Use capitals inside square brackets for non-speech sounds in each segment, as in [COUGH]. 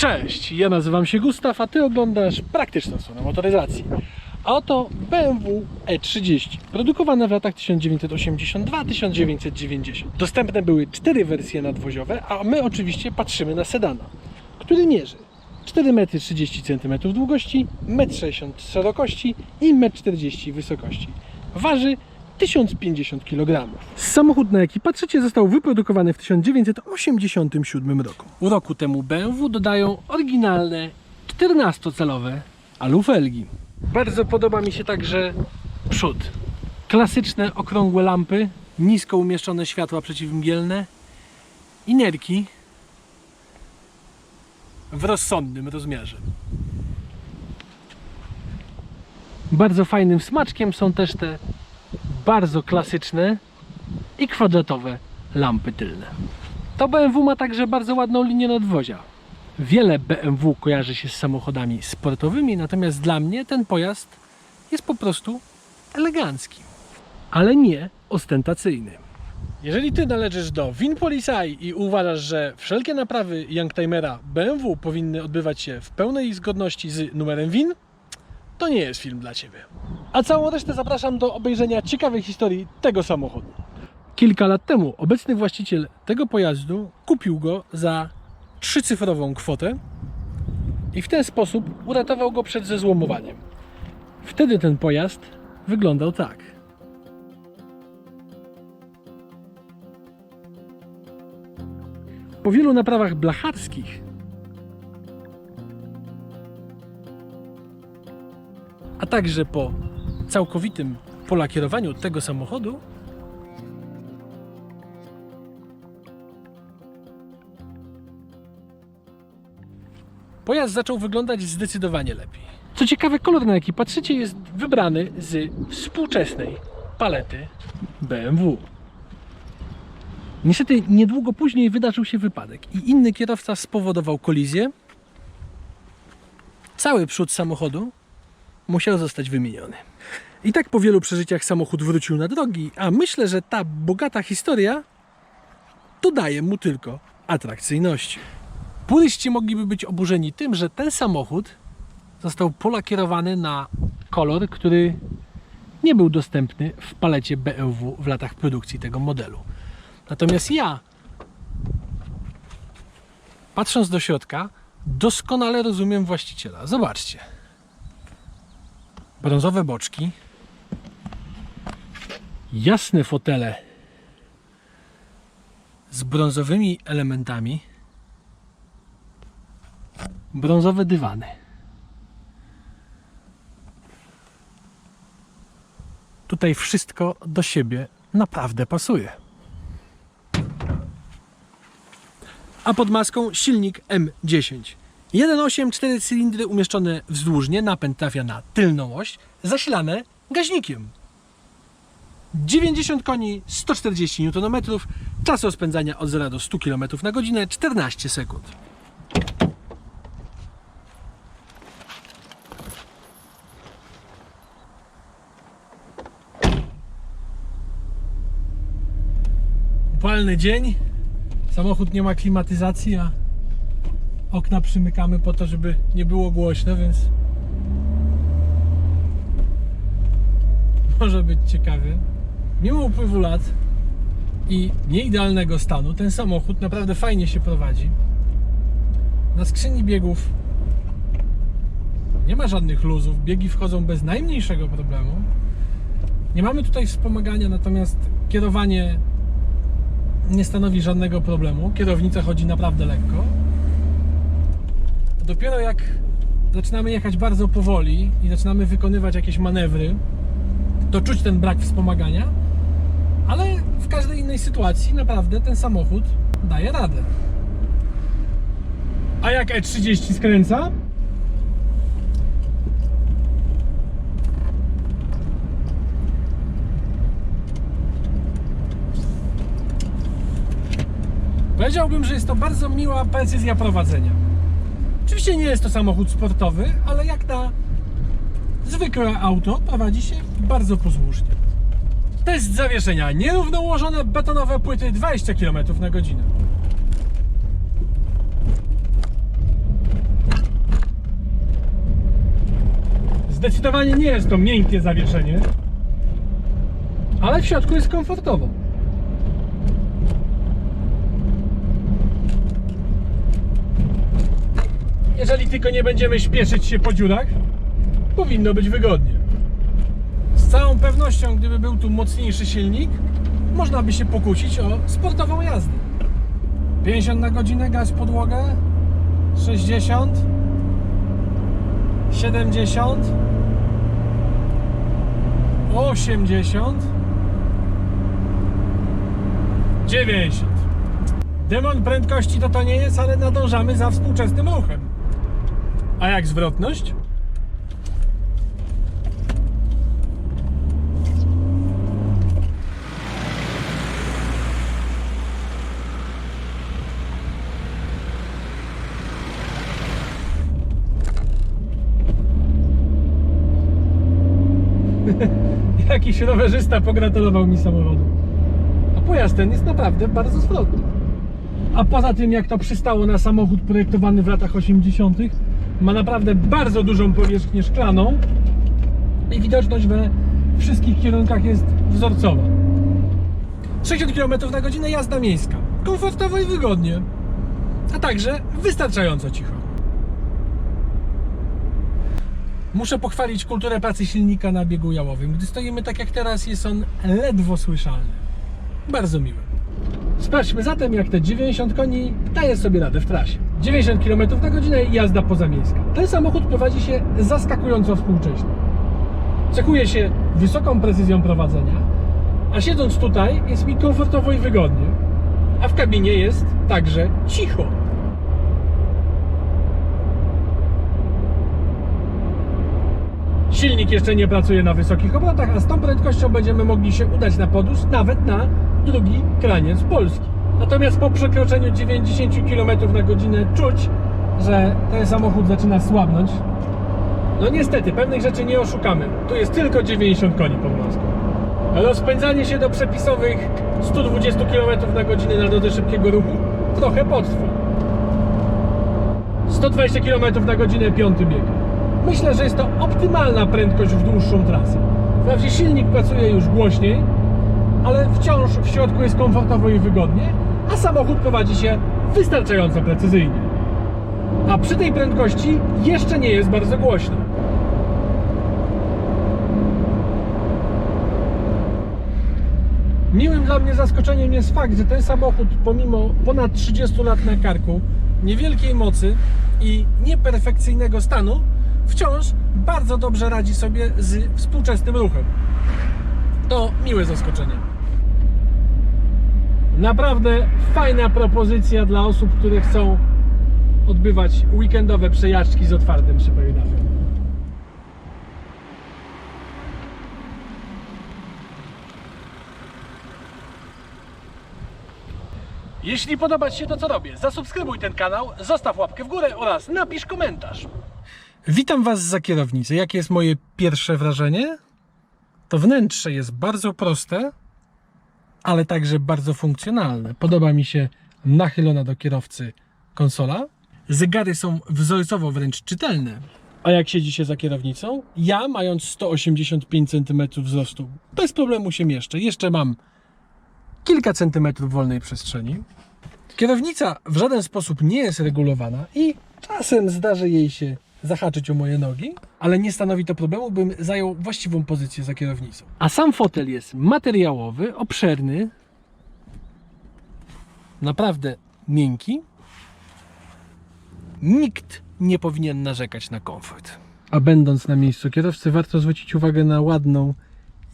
Cześć, ja nazywam się Gustaw, a Ty oglądasz praktyczną stronę motoryzacji. A oto BMW E30, produkowane w latach 1982-1990. Dostępne były cztery wersje nadwoziowe, a my oczywiście patrzymy na sedana, który mierzy 4,30 m długości, 1,60 m szerokości i 1,40 m wysokości. Waży 1050 kg. Samochód, na jaki patrzycie, został wyprodukowany w 1987 roku. Roku temu BMW dodają oryginalne 14-calowe alufelgi. Bardzo podoba mi się także przód. Klasyczne okrągłe lampy, nisko umieszczone światła przeciwmgielne i nerki w rozsądnym rozmiarze. Bardzo fajnym smaczkiem są też te bardzo klasyczne i kwadratowe lampy tylne. To BMW ma także bardzo ładną linię nadwozia. Wiele BMW kojarzy się z samochodami sportowymi, natomiast dla mnie ten pojazd jest po prostu elegancki, ale nie ostentacyjny. Jeżeli ty należysz do Winpolisai i uważasz, że wszelkie naprawy Youngtimera BMW powinny odbywać się w pełnej zgodności z numerem WIN, to nie jest film dla Ciebie. A całą resztę zapraszam do obejrzenia ciekawej historii tego samochodu. Kilka lat temu obecny właściciel tego pojazdu kupił go za trzycyfrową kwotę i w ten sposób uratował go przed zezłomowaniem. Wtedy ten pojazd wyglądał tak. Po wielu naprawach blacharskich także po całkowitym polakierowaniu tego samochodu pojazd zaczął wyglądać zdecydowanie lepiej. Co ciekawe, kolor na jaki patrzycie jest wybrany z współczesnej palety BMW. Niestety niedługo później wydarzył się wypadek i inny kierowca spowodował kolizję. Cały przód samochodu musiał zostać wymieniony. I tak po wielu przeżyciach samochód wrócił na drogi, a myślę, że ta bogata historia dodaje mu tylko atrakcyjności. Puryści mogliby być oburzeni tym, że ten samochód został polakierowany na kolor, który nie był dostępny w palecie BMW w latach produkcji tego modelu. Natomiast ja, patrząc do środka, doskonale rozumiem właściciela. Zobaczcie brązowe boczki, jasne fotele z brązowymi elementami, brązowe dywany. Tutaj wszystko do siebie naprawdę pasuje. A pod maską silnik M10. 1.8, 4 cylindry umieszczone wzdłużnie, napęd trafia na tylną oś, zasilane gaźnikiem. 90 koni, 140 Nm, czas rozpędzania od 0 do 100 km na godzinę 14 sekund. Upalny dzień, samochód nie ma klimatyzacji, a okna przymykamy po to, żeby nie było głośno, więc może być ciekawie. Mimo upływu lat i nieidealnego stanu, ten samochód naprawdę fajnie się prowadzi. Na skrzyni biegów nie ma żadnych luzów, biegi wchodzą bez najmniejszego problemu. Nie mamy tutaj wspomagania, natomiast kierowanie nie stanowi żadnego problemu. Kierownica chodzi naprawdę lekko dopiero jak zaczynamy jechać bardzo powoli i zaczynamy wykonywać jakieś manewry, to czuć ten brak wspomagania, ale w każdej innej sytuacji naprawdę ten samochód daje radę. A jak E30 skręca? Powiedziałbym, że jest to bardzo miła precyzja prowadzenia. Oczywiście nie jest to samochód sportowy, ale jak na zwykłe auto prowadzi się bardzo posłusznie. Test zawieszenia. Nierówno ułożone betonowe płyty 20 km na godzinę. Zdecydowanie nie jest to miękkie zawieszenie, ale w środku jest komfortowo. Jeżeli tylko nie będziemy śpieszyć się po dziurach, powinno być wygodnie. Z całą pewnością, gdyby był tu mocniejszy silnik, można by się pokusić o sportową jazdę. 50 na godzinę, gaz podłogę, 60, 70, 80, 90. Demon prędkości to to nie jest, ale nadążamy za współczesnym ruchem. A jak zwrotność? [LAUGHS] Jakiś rowerzysta pogratulował mi samochodu. A pojazd ten jest naprawdę bardzo zwrotny. A poza tym, jak to przystało na samochód projektowany w latach 80., ma naprawdę bardzo dużą powierzchnię szklaną i widoczność we wszystkich kierunkach jest wzorcowa. 60 km na godzinę jazda miejska. Komfortowo i wygodnie. A także wystarczająco cicho. Muszę pochwalić kulturę pracy silnika na biegu jałowym. Gdy stoimy tak jak teraz, jest on ledwo słyszalny. Bardzo miły. Sprawdźmy zatem, jak te 90 koni daje sobie radę w trasie. 90 km na godzinę i jazda pozamiejska. Ten samochód prowadzi się zaskakująco współcześnie. Cechuje się wysoką precyzją prowadzenia, a siedząc tutaj jest mi komfortowo i wygodnie. A w kabinie jest także cicho. Silnik jeszcze nie pracuje na wysokich obrotach, a z tą prędkością będziemy mogli się udać na podróż nawet na drugi kraniec Polski. Natomiast po przekroczeniu 90 km na godzinę czuć, że ten samochód zaczyna słabnąć. No niestety, pewnych rzeczy nie oszukamy. Tu jest tylko 90 koni pod maską. Rozpędzanie się do przepisowych 120 km na godzinę na drodze szybkiego ruchu trochę potrwa. 120 km na godzinę piąty bieg. Myślę, że jest to optymalna prędkość w dłuższą trasę. Wprawdzie silnik pracuje już głośniej, ale wciąż w środku jest komfortowo i wygodnie, a samochód prowadzi się wystarczająco precyzyjnie. A przy tej prędkości jeszcze nie jest bardzo głośno. Miłym dla mnie zaskoczeniem jest fakt, że ten samochód pomimo ponad 30 lat na karku, niewielkiej mocy i nieperfekcyjnego stanu, wciąż bardzo dobrze radzi sobie z współczesnym ruchem. To miłe zaskoczenie. Naprawdę fajna propozycja dla osób, które chcą odbywać weekendowe przejażdżki z otwartym szyboidawem. Jeśli podoba Ci się to, co robię, zasubskrybuj ten kanał, zostaw łapkę w górę oraz napisz komentarz. Witam Was za kierownicę. Jakie jest moje pierwsze wrażenie? To wnętrze jest bardzo proste, ale także bardzo funkcjonalne. Podoba mi się nachylona do kierowcy konsola. Zegary są wzorcowo wręcz czytelne. A jak siedzi się za kierownicą? Ja, mając 185 cm wzrostu, bez problemu się mieszczę. Jeszcze mam kilka centymetrów wolnej przestrzeni. Kierownica w żaden sposób nie jest regulowana i czasem zdarzy jej się zahaczyć o moje nogi, ale nie stanowi to problemu, bym zajął właściwą pozycję za kierownicą. A sam fotel jest materiałowy, obszerny, naprawdę miękki. Nikt nie powinien narzekać na komfort. A będąc na miejscu kierowcy, warto zwrócić uwagę na ładną,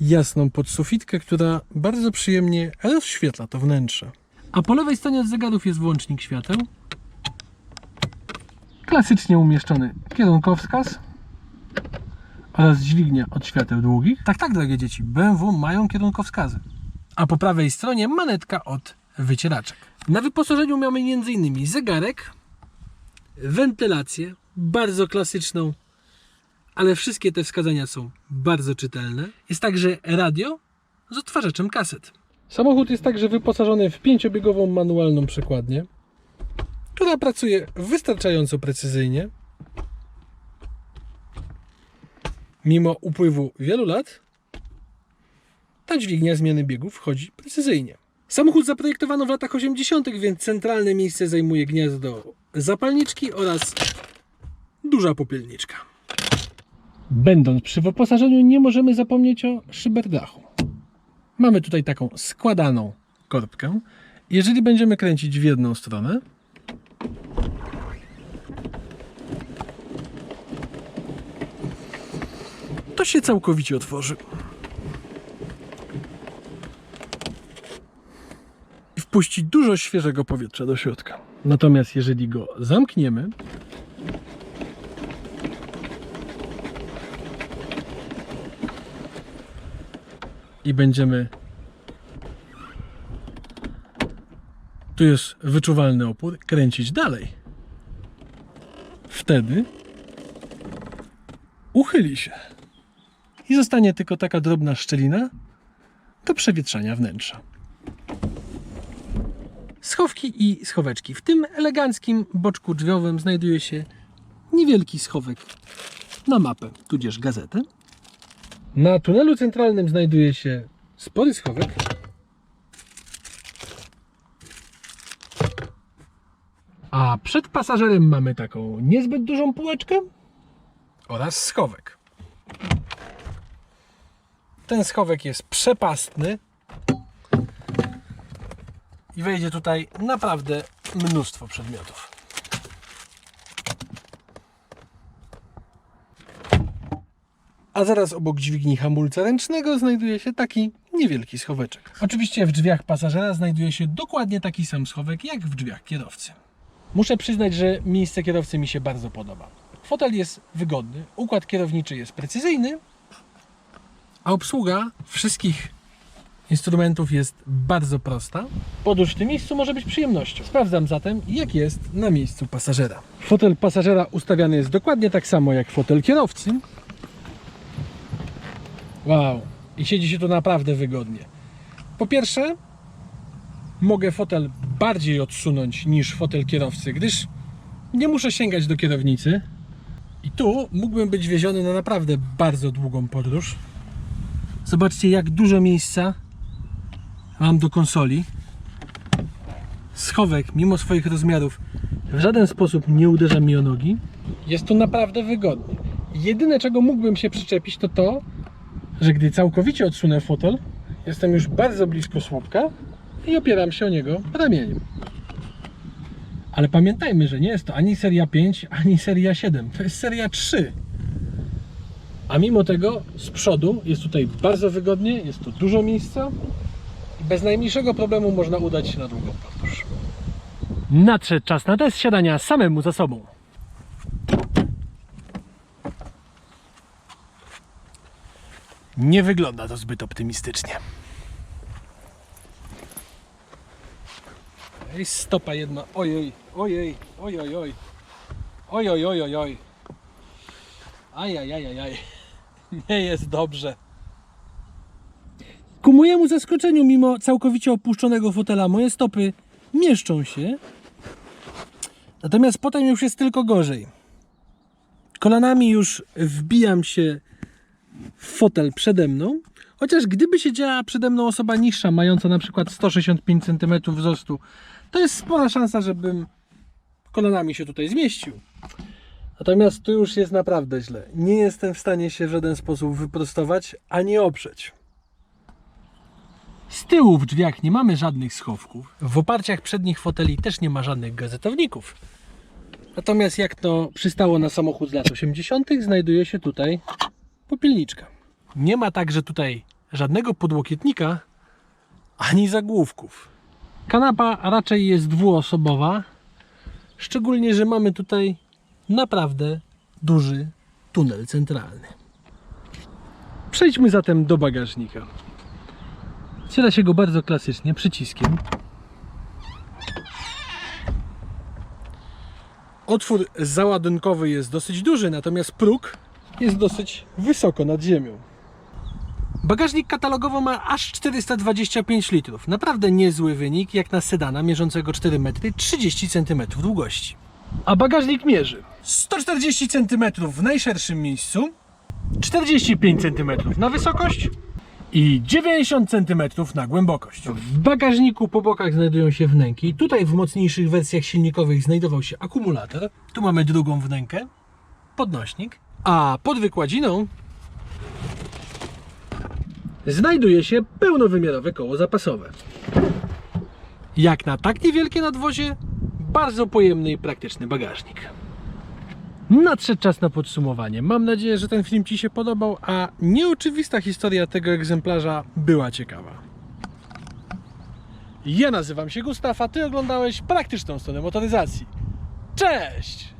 jasną podsufitkę, która bardzo przyjemnie rozświetla to wnętrze. A po lewej stronie od zegarów jest włącznik świateł. Klasycznie umieszczony kierunkowskaz oraz dźwignia od świateł długich. Tak, tak, drogie dzieci, BMW mają kierunkowskazy. A po prawej stronie manetka od wycieraczek. Na wyposażeniu mamy m.in. zegarek, wentylację, bardzo klasyczną, ale wszystkie te wskazania są bardzo czytelne. Jest także radio z odtwarzaczem kaset. Samochód jest także wyposażony w pięciobiegową manualną przekładnię, która pracuje wystarczająco precyzyjnie. Mimo upływu wielu lat, ta dźwignia zmiany biegów wchodzi precyzyjnie. Samochód zaprojektowano w latach 80., więc centralne miejsce zajmuje gniazdo zapalniczki oraz duża popielniczka. Będąc przy wyposażeniu, nie możemy zapomnieć o szyberdachu. Mamy tutaj taką składaną korbkę. Jeżeli będziemy kręcić w jedną stronę, to się całkowicie otworzy. I wpuści dużo świeżego powietrza do środka. Natomiast jeżeli go zamkniemy, i będziemy. Tu jest wyczuwalny opór, kręcić dalej. Wtedy uchyli się i zostanie tylko taka drobna szczelina do przewietrzania wnętrza. Schowki i schoweczki. W tym eleganckim boczku drzwiowym znajduje się niewielki schowek na mapę, tudzież gazetę. Na tunelu centralnym znajduje się spory schowek. A przed pasażerem mamy taką niezbyt dużą półeczkę oraz schowek. Ten schowek jest przepastny i wejdzie tutaj naprawdę mnóstwo przedmiotów. A zaraz obok dźwigni hamulca ręcznego znajduje się taki niewielki schoweczek. Oczywiście w drzwiach pasażera znajduje się dokładnie taki sam schowek jak w drzwiach kierowcy. Muszę przyznać, że miejsce kierowcy mi się bardzo podoba. Fotel jest wygodny, układ kierowniczy jest precyzyjny, a obsługa wszystkich instrumentów jest bardzo prosta. Podróż w tym miejscu może być przyjemnością. Sprawdzam zatem, jak jest na miejscu pasażera. Fotel pasażera ustawiany jest dokładnie tak samo jak fotel kierowcy. Wow, i siedzi się tu naprawdę wygodnie. Po pierwsze, mogę fotel bardziej odsunąć niż fotel kierowcy, gdyż nie muszę sięgać do kierownicy. I tu mógłbym być wieziony na naprawdę bardzo długą podróż. Zobaczcie, jak dużo miejsca mam do konsoli. Schowek, mimo swoich rozmiarów, w żaden sposób nie uderza mi o nogi. Jest tu naprawdę wygodnie. Jedyne, czego mógłbym się przyczepić, to to, że gdy całkowicie odsunę fotel, jestem już bardzo blisko słupka i opieram się o niego ramieniem. Ale pamiętajmy, że nie jest to ani seria 5, ani seria 7. To jest seria 3. A mimo tego z przodu jest tutaj bardzo wygodnie, jest tu dużo miejsca i bez najmniejszego problemu można udać się na długą podróż. Nadszedł czas na test siadania samemu za sobą. Nie wygląda to zbyt optymistycznie. Ej, stopa jedna. Ojej, ojej, ojoj, oj. Ojoj, ojoj, oj. Ajajajajaj. Nie jest dobrze. Ku mojemu zaskoczeniu, mimo całkowicie opuszczonego fotela, moje stopy mieszczą się. Natomiast potem już jest tylko gorzej. Kolanami już wbijam się w fotel przede mną. Chociaż gdyby siedziała przede mną osoba niższa, mająca na przykład 165 cm wzrostu, to jest spora szansa, żebym kolanami się tutaj zmieścił. Natomiast tu już jest naprawdę źle. Nie jestem w stanie się w żaden sposób wyprostować ani oprzeć. Z tyłu w drzwiach nie mamy żadnych schowków. W oparciach przednich foteli też nie ma żadnych gazetowników. Natomiast jak to przystało na samochód z lat 80., znajduje się tutaj popielniczka. Nie ma także tutaj żadnego podłokietnika ani zagłówków. Kanapa raczej jest dwuosobowa, szczególnie, że mamy tutaj naprawdę duży tunel centralny. Przejdźmy zatem do bagażnika. Otwiera się go bardzo klasycznie, przyciskiem. Otwór załadunkowy jest dosyć duży, natomiast próg jest dosyć wysoko nad ziemią. Bagażnik katalogowo ma aż 425 litrów. Naprawdę niezły wynik jak na sedana mierzącego 4 metry 30 cm długości. A bagażnik mierzy 140 cm w najszerszym miejscu 45 cm na wysokość i 90 cm na głębokość. W bagażniku po bokach znajdują się wnęki. Tutaj w mocniejszych wersjach silnikowych znajdował się akumulator. Tu mamy drugą wnękę, podnośnik, a pod wykładziną znajduje się pełnowymiarowe koło zapasowe. Jak na tak niewielkie nadwozie, bardzo pojemny i praktyczny bagażnik. Nadszedł czas na podsumowanie. Mam nadzieję, że ten film Ci się podobał, a nieoczywista historia tego egzemplarza była ciekawa. Ja nazywam się Gustaw, a Ty oglądałeś praktyczną stronę motoryzacji. Cześć!